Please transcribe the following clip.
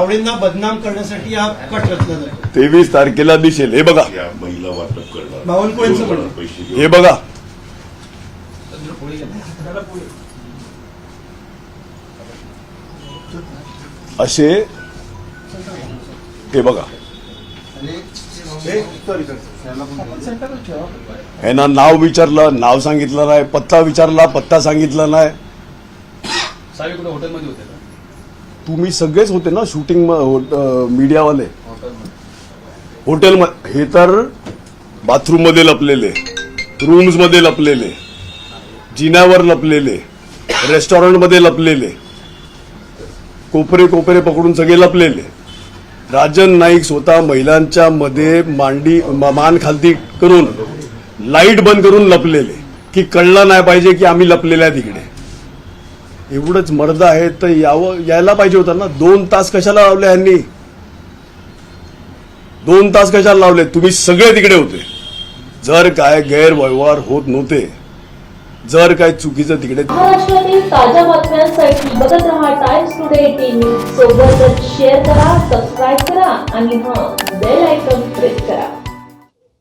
तावडेंना बदनाम करण्यासाठी हा कट रचला जातो. तेवीस तारखेला दिसेल. हे बघा. या महिला वाटप करणार. बावनकुळेंचं. पैसे घेऊन हे बघा. असे हे बघा. ह्यांना नाव विचारलं नाव सांगितलं नाही पत्ता विचारला पत्ता सांगितला नाही. साहेब कुठे हॉटेलमध्ये होते का? तुम्ही सगळेच होते ना शूटिंग मीडियावाले हॉटेल हे तर बाथरूममध्ये लपलेले रूम्समध्ये लपलेले जिन्यावर लपलेले रेस्टॉरंटमध्ये लपलेले कोपरे कोपरे पकडून सगळे लपलेले. राजन नाईक स्वतः महिलांच्या मध्ये मांडी मान खालती करून लाइट बंद करून लपलेले की कळलं नाही पाहिजे की आम्ही लपलेले आहे तिकडे. एवढंच मर्द आहे तर यावं यायला पाहिजे होतं ना. दोन तास कशाला लावले यांनी? दोन तास कशाला लावले? तुम्ही सगळे तिकडे होते. जर काय गैरव्यवहार होत नव्हते जर काय चुकीचं तिकडे महाराष्ट्रातील ताज्या बातम्यांसाठी बघत रहा टाइम्स टुडे टीव्ही सोबतच शेअर करा सबस्क्राईब करा आणि हा बेल आयकॉन प्रेस करा.